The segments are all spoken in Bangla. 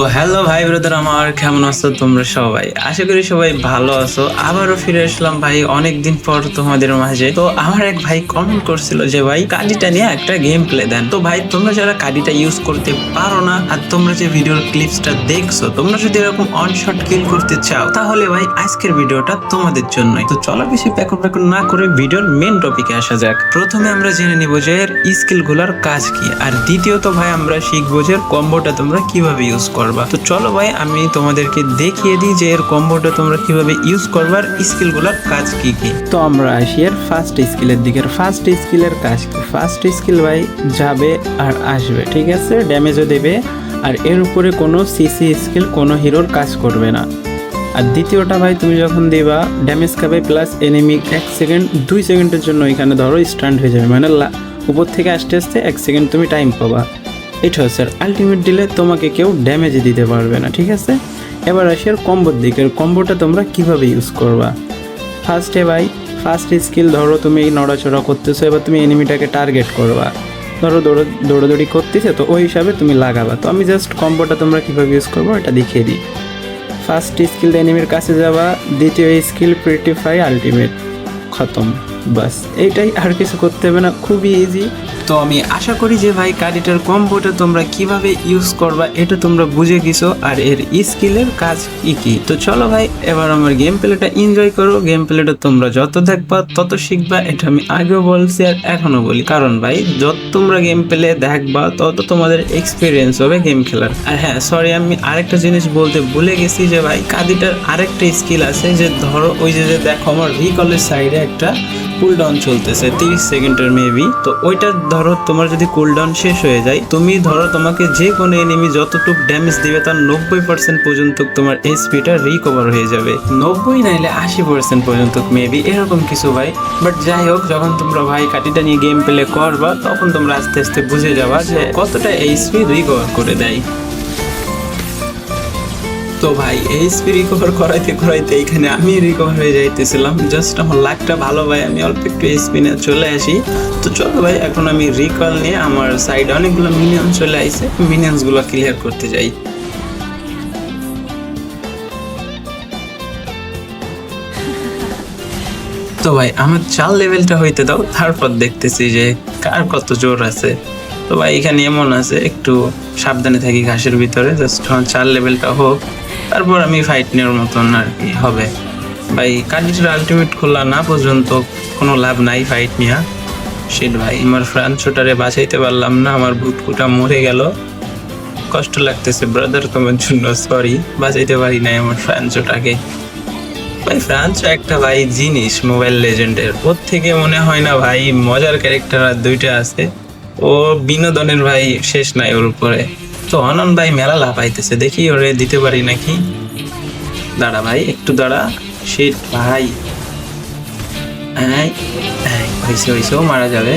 তো হ্যালো ভাই ব্রাদার আমার, কেমন আছো তোমরা সবাই? আশা করি সবাই ভালো আছো। আবারও ফিরে আসলাম ভাই অনেকদিন পর তোমাদের মাঝে। তো আমার এক ভাই কমেন্ট করছিল যে, ভাই কাডিটা নিয়ে একটা গেম প্লে দেন। তো ভাই, তোমরা যারা কাডিটা ইউজ করতে পারো না, আর তোমরা যে ভিডিওর ক্লিপসটা দেখছ, তোমরা যদি এরকম অন কিল করতে চাও, তাহলে ভাই আজকের ভিডিওটা তোমাদের জন্যই। তো চলো বেশি প্যাকর প্যাকর না করে ভিডিওর মেন টপিকে আসা যাক। প্রথমে আমরা জেনে নিব যে, এর স্কিলগুলার কাজ কি। আর দ্বিতীয়ত ভাই, আমরা শিখব যে কম্বোটা তোমরা কীভাবে ইউজ করবা। তো চলো ভাই, আমি তোমাদেরকে দেখিয়ে দিই যে এর কম্বোটা তোমরা কীভাবে ইউজ করবার স্কিলগুলার কাজ কি কি। তো আমরা আসি এর ফার্স্ট স্কিলের দিকে। ফার্স্ট স্কিলের কাজ কি? ফার্স্ট স্কিল ভাই, যাবে আর আসবে, ঠিক আছে? ড্যামেজও দেবে। আর এর উপরে কোনো সিসি স্কিল কোনো হিরোর কাজ করবে না। আর দ্বিতীয়টা ভাই, তুমি যখন দিবা ড্যামেজ খাবে প্লাস এনিমি এক সেকেন্ড দুই সেকেন্ডের জন্য এখানে ধরো স্ট্যান্ড হয়ে যাবে। মানে উপর থেকে আসতে আসতে এক সেকেন্ড তুমি টাইম পাবা। এটা হচ্ছে আলটিমেট দিলে তোমাকে কেউ ড্যামেজ দিতে পারবে না, ঠিক আছে? এবার আসি আর কম্বোর দিকের কম্বোটা তোমরা কীভাবে ইউজ করবা? ফার্স্টে ভাই ফার্স্ট স্কিল ধরো তুমি এই নড়াচড়া করতেছো, এবার তুমি এনিমিটাকে টার্গেট করবা। ধরো দৌড়ো, দৌড়াদৌড়ি করতেছে, তো ওই হিসাবে তুমি লাগাবা। তো আমি জাস্ট কম্বোটা তোমরা কীভাবে ইউজ করব এটা দেখিয়ে দিই। ফার্স্ট স্কিল এনিমির কাছে যাওয়া দ্বিতীয় স্কিল প্রিটিফাই আলটিমেট খতম। বাস, এটাই আর কিছু করতে হবে না, খুবই ইজি তো আমি আশা করি যে ভাই কারিটার কম্বোটা তোমরা কীভাবে ইউজ করবা, এটা তোমরা বুঝে গেছো, আর এর স্কিলের কাজ কি কি। তো চলো ভাই, এবার আমার গেম প্লেটা এনজয় করো। গেম প্লেটা তোমরা যত দেখবা, তত শিখবা, এটা আমি আগেও বলছি আর এখনও বলি। কারণ ভাই, যত তোমরা গেম প্লে দেখবা, তত তোমাদের এক্সপিরিয়েন্স হবে গেম খেলার। আর হ্যাঁ সরি আমি আরেকটা জিনিস বলতে ভুলে গেছি যে ভাই কাদিটার আরেকটা স্কিল আছে যে, ধরো ওই যে দেখো আমার রিকলের সাইডে একটা কুল ডাউন চলতেছে, তিরিশ সেকেন্ডের মেবি তো ওইটা ধরো তোমার যদি কুল ডাউন শেষ হয়ে যায়, তুমি ধরো তোমাকে যে কোনো এনিমি যতটুক ড্যামেজ দিবে, তার নব্বই পার্সেন্ট পর্যন্ত তোমার এইচপিটা রিকভার হয়ে যাবে। নব্বই নাইলে আশি পার্সেন্ট পর্যন্ত মেবি এরকম কিছু ভাই। বাট যাই হোক, যখন তোমরা ভাই কাটিটা নিয়ে গেম প্লে করবা, তখন তোমরা আস্তে আস্তে বুঝে যাবা যে কতটা এইচপি রিকভার করে দেয়। তো ভাই এইচপি রিকভার করাইতে করাইতে এখানে আমি রিকভার হয়ে যাইতেছিলাম। জাস্ট আমার লাকটা ভালো ভাই, আমি অল্প একটু নিয়ে চলে আসি। তো চলো ভাই, এখন আমি রিকল নিয়ে আমার সাইডে অনেকগুলো মিনিয়ন চলে আইছে। মিনিয়ন্সগুলো ক্লিয়ার করতে যাই। তো ভাই, আমার চাল লেভেলটা হইতে দাও, তারপর দেখতেছি যে কার কত জোর আছে। তো ভাই, এখানে এমন আছে, একটু সাবধানে থাকি ঘাসের ভিতরে জাস্ট চার লেভেলটা হোক, তারপর আমি ফাইট নেওয়ার মতন আর কি হবে। ভাই কার্ডিটার আলটিমেট খোলা না পর্যন্ত কোনো লাভ নাই ফাইট নিয়া। সেট ভাই, আমার ফ্রান্সোটারে বাঁচাইতে পারলাম না, আমার ভুটকুটা মরে গেল। কষ্ট লাগতেছে ব্রাদার তোমার জন্য সরি বাঁচাইতে পারি নাই আমার ফ্রান্সোটাকে ভাই ফ্রান্স একটা ভাই, জিনিস মোবাইল লেজেন্ডের ওর থেকে মনে হয় না ভাই, মজার ক্যারেক্টার আর দুইটা আছে। ও বিনোদনের ভাই শেষ নাই ওর উপরে। তো অনন ভাই মেলা লাফাইতেছে দেখি ওরে দিতে পারি নাকি? দাঁড়া ভাই একটু দাঁড়া। শিট ভাই। এই, হইছে হইছে ও মারা যাবে।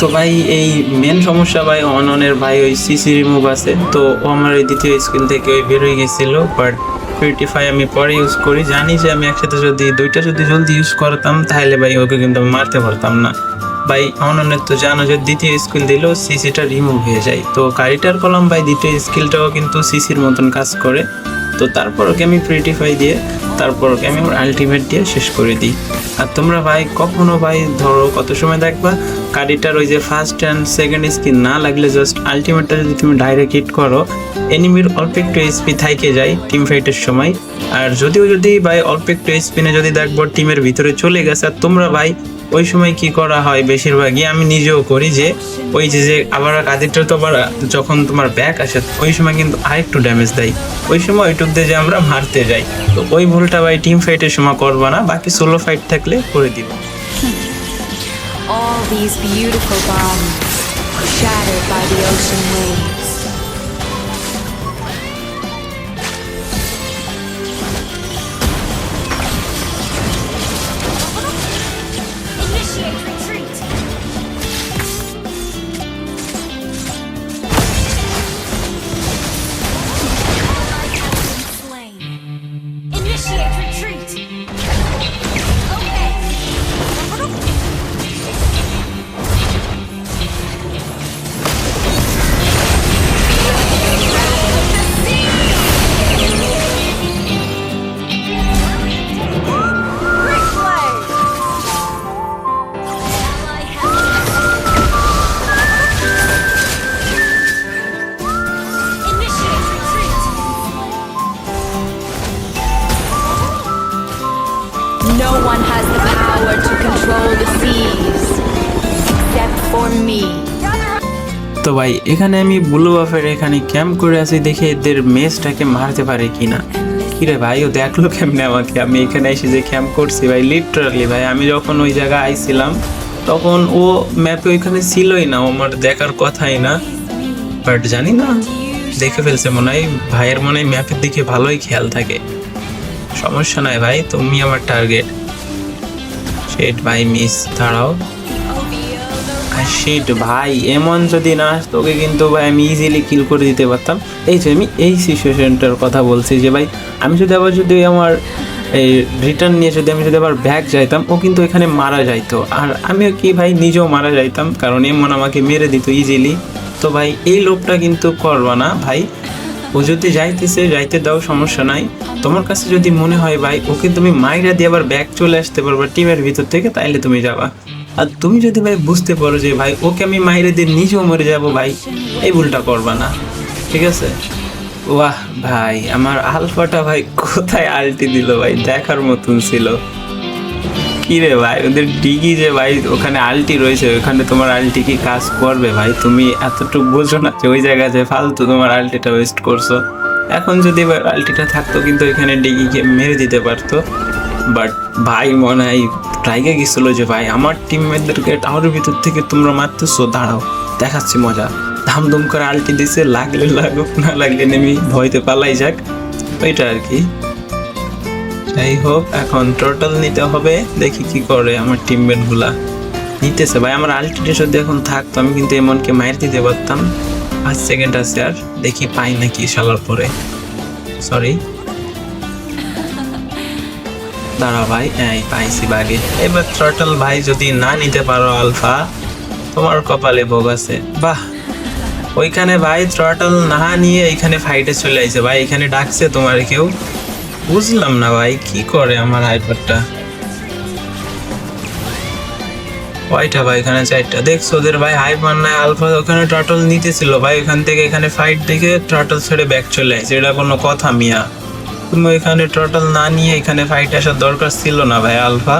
তো ভাই এই মেন সমস্যা ভাই অননের ভাই ওই সিসি রিমুভ আছে। তো ও আমার ওই দ্বিতীয় স্কিল থেকে ওই বের হয়ে গেছিল বাট ফিফটি আমি পরে ইউজ করি। জানি যে আমি একসাথে যদি দুইটা যদি জলদি ইউজ করতাম তাহলে ভাই ওকে কিন্তু আমি মারতে পারতাম না। ভাই অননের তো জানো যে দ্বিতীয় স্কিল দিলেও সিসিটা রিমুভ হয়ে যায়। তো গাড়িটার কলম ভাই, দ্বিতীয় স্কিলটাও কিন্তু সিসির মতন কাজ করে। তো তারপর ওকে আমি প্রিটিফাই দিয়ে, তারপর ওকে আমি আমার আলটিমেট দিয়ে শেষ করে দিই। আর তোমরা ভাই, কখনো ভাই, ধরো কত সময় দেখবা কাডিটার ওই যে ফার্স্ট অ্যান্ড সেকেন্ড স্কিন না লাগলে জাস্ট আলটিমেটটা যদি তুমি ডাইরেক্ট হিট করো এনিমির অল্প একটু এসপি থাইকে যায় টিম ফাইটের সময়। আর যদিও যদি ভাই, অল্প একটু স্পিনে যদি দেখব টিমের ভিতরে চলে গেছে, আর তোমরা ভাই ওই সময় কি করা হয় বেশিরভাগই আমি নিজেও করি যে, ওই যে যে আবার কাদিরটা তো আবার, যখন তোমার ব্যাক আসে, ওই সময় কিন্তু আরেকটু ড্যামেজ দেয়। ওই সময় ওইটুক দিয়ে যে আমরা মারতে যাই। তো ওই ভুলটা ভাই টিম ফাইটের সময় করব না, বাকি সোলো ফাইট থাকলে করে দিব। All these beautiful bombs shattered by the ocean waves. ভাই, এখানে আমি ব্লু বাফের এখানে ক্যাম্প করে আছি দেখে এদের মেসটাকে মারতে পারে কি কিনা। কিরে ভাই, ও দেখল কেমনে আমাকে? আমি এখানে এসে যে ক্যাম্প করছি ভাই লিটারালি ভাই, আমি যখন ওই জায়গায় আইছিলাম, তখন ও ম্যাপে ওইখানে ছিলই না আমার দেখার কথাই না। বাট জানি না, দেখে ফেলছে মনে হয়, ভাইয়ের মনে হয় ম্যাপের দিকে ভালোই খেয়াল থাকে। সমস্যা নাই ভাই, তুমি আমার টার্গেট সেট ভাই মিস দাঁড়াও। শিট ভাই, এমন যদি না আসতো ওকে কিন্তু ভাই আমি ইজিলি কিল করে দিতে পারতাম। এই যে আমি এই সিচুয়েশনটার কথা বলছি যে, ভাই, আমি যদি আবার যদি আমার এই রিটার্ন নিয়ে যদি আমি যদি আবার ব্যাগ যাইতাম, ও কিন্তু এখানে মারা যাইতো। আর আমিও কি ভাই, নিজেও মারা যাইতাম, কারণ এমন আমাকে মেরে দিত ইজিলি তো ভাই, এই লোকটা কিন্তু করবা না, ভাই। ও যদি যাইতেছে, যাইতে দাও, সমস্যা নাই। তোমার কাছে যদি মনে হয়, ভাই, ওকে তুমি মাইরা দিয়ে আবার ব্যাগ চলে আসতে পারবা টিমের ভিতর থেকে, তাইলে তুমি যাবা। আর তুমি যদি ভাই বুঝতে পারো যে ভাই, ওকে আমি মাইরে দিয়ে নিজেও মরে যাব ভাই, এই ভুলটা করবা না। ঠিক আছে? বাহ ভাই, আমার আলফাটা ভাই কোথায় আলটি দিল ভাই? দেখার মতন ছিল। কি রে ভাই, ওদের ডিগি যে ভাই, ওখানে আলটি রয়েছে, ওখানে তোমার আলটি কি কাজ করবে ভাই? তুমি এতটুকু বোঝো না যে ওই জায়গায় যে ফালতু তোমার আলটিটা ওয়েস্ট করছ। এখন যদি আলটিটা থাকতো, কিন্তু এখানে ডিগিকে মেরে দিতে পারতো। বাট ভাই, মনে হয় ট্রাইকে গেছিল যে, ভাই, আমার টিমমেটদেরকে টাওয়ারের ভিতর থেকে তোমরা মারতেছো, দাঁড়াও, দেখাচ্ছি মজা। ধামধুম করে আলটি দিছে, লাগলে লাগুক, না লাগলে নেমি ভয়তে পালাই যাক। ওইটা আর কি। যাই হোক, এখন টোটাল নিতে হবে, দেখি কি করে আমার টিমমেটগুলা নিতেছে। ভাই, আমার আলটিটা যদি এখন থাকতো, আমি কিন্তু এমনকে মায়ের দিতে পারতাম। পাঁচ সেকেন্ড আছে আর, দেখি পাই নাকি শালার পরে। সরি দাঁড়া ভাই এই পাইছি বাগে। এবার টোটাল ভাই যদি না নিতে পারো আলফা তোমার কপালে ভোগ আছে। বাহ! ওইখানে ভাই থ্রটল না নিয়ে এখানে ফাইটে চলে আইছে। ভাই, এখানে ডাকছে তোমার কেউ। বুঝলাম না ভাই, কি করে আমার হাইপারটা কয়টা ভাই এখানে চারটা? দেখছ ওদের ভাই হাইপার নাই আলফা ওখানে টটল নিতেছিল। ভাই, ওখান থেকে এখানে ফাইট দেখে টটল ছেড়ে ব্যাক চলে আসছে এটা কোনো কথা, মিয়া। তুমি এখানে টটল না নিয়ে এখানে ফাইট আসার দরকার ছিল না ভাই আলফা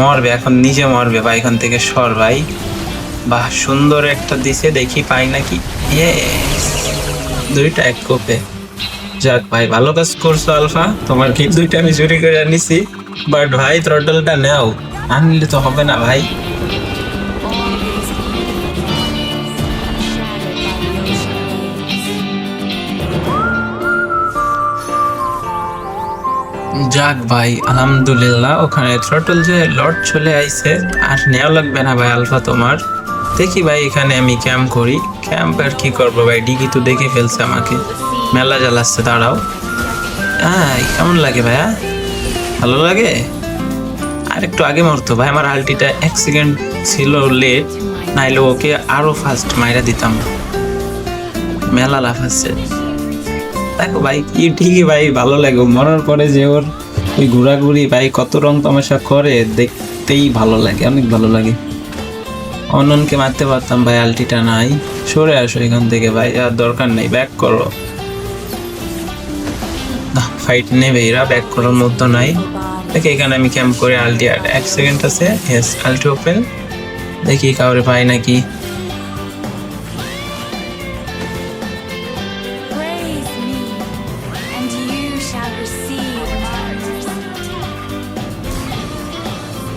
মরবে, এখন নিজে মরবে ভাই, এখান থেকে সর ভাই। বাহ, সুন্দর একটা দিছে, দেখি পাই নাকি! দুইটা এক কোপে। যাক ভাই, ভালো কাজ করছ আলফা তোমার কি দুইটা আমি চুরি করে আনিছি। বাট ভাই থ্রটলটা নাও। আনলে তো হবে না ভাই। যাক ভাই, আলহামদুলিল্লাহ, ওখানে থ্রটল যে লট চলে আইছে, আর নেওয়া লাগবে না ভাই আলফা তোমার। দেখি ভাই, এখানে আমি ক্যাম্প করি। ক্যাম্প আর কি করব ভাই, ডিগি তো দেখে ফেলছে আমাকে। মেলা জ্বালাচ্ছে, দাঁড়াও। হ্যাঁ কেমন লাগে ভাইয়া? ভালো লাগে? আর একটু আগে মরতো ভাই, আমার আলটিটা সেকেন্ড ছিল লেট নাইলে ওকে আরও ফাস্ট মাইরা দিতাম। মেলা লাফাচ্ছে। দেখো ভাই, কি ঠিকই ভাই, ভালো লাগে। মরার পরে যে ওর ওই ঘোরাঘুরি ভাই কত রং তামাশা করে, দেখতেই ভালো লাগে, অনেক ভালো লাগে। অননকে মারতে পারতাম ভাই, আলটিটা নাই। সরে আসো এখান থেকে ভাই, আর দরকার নেই ব্যাক করো। ফাইট নেবে এরা ব্যাক করার মতো নাই। দেখি এখানে আমি ক্যাম্প করে, আলটি আর এক সেকেন্ড আছে ইয়েস আলটি ওপেন দেখি কাউরে পাই নাকি।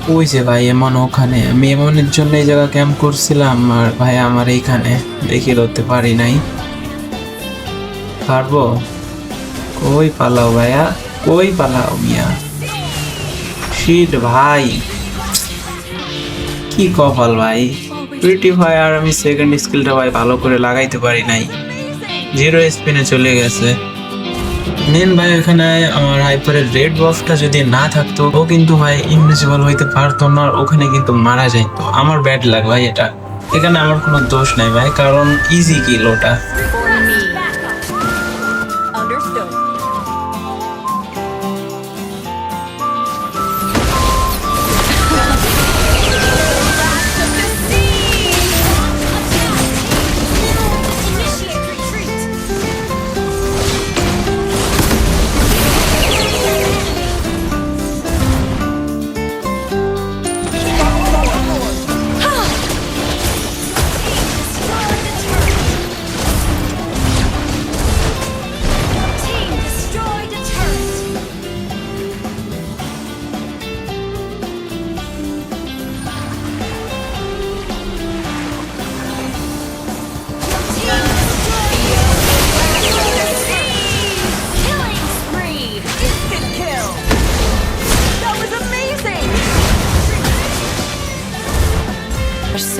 ওই যে ভাই, এমন ওখানে। আমি এমনের জন্য এই জায়গা ক্যাম্প করছিলাম, আর ভাই আমার এইখানে দেখি ধরতে পারি নাই। পারব? কই পালাও ভাইয়া? কই পালাও মিয়া? শিট ভাই। কি কপাল ভাই? ভাই, আর আমি সেকেন্ড স্কিলটা ভাই ভালো করে লাগাইতে পারি নাই। জিরো স্পিনে চলে গেছে। মেন ভাই, ওখানে আমার হাইপারের রেড বক্সটা যদি না থাকতো, ও কিন্তু ভাই ইনভিজিবল হইতে পারতো না ওখানে কিন্তু মারা যাইতো। আমার ব্যাড লাগ ভাই এটা। এখানে আমার কোনো দোষ নাই ভাই, কারণ ইজি কিল ওটা।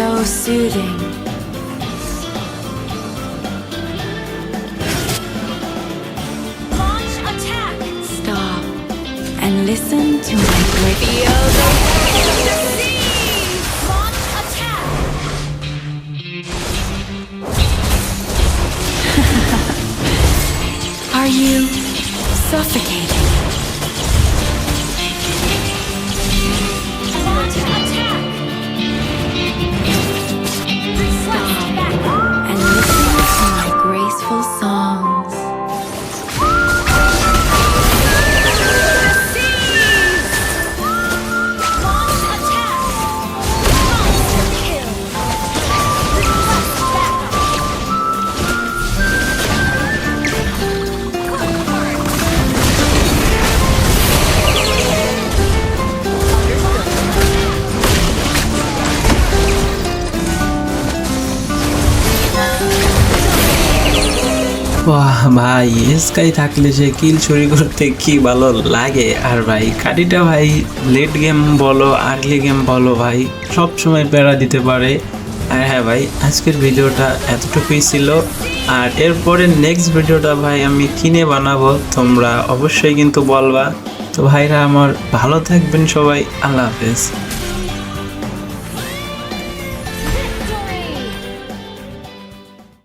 so soothing. Launch attack! Stop and listen to my great... Are you suffocating? ভাই স্কাই থাকলে সে কিল চুরি করতে কি ভালো লাগে? আর ভাই কাটিটা ভাই লেট গেম বলো আর্লি গেম বলো ভাই সব সময় প্যারা দিতে পারে। আর হ্যাঁ ভাই, আজকের ভিডিওটা এতটুকুই ছিল। আর এরপরে নেক্সট ভিডিওটা ভাই আমি কিনে বানাবো, তোমরা অবশ্যই কিন্তু বলবা। তো ভাইরা আমার ভালো থাকবেন সবাই, আল্লাহ হাফেজ।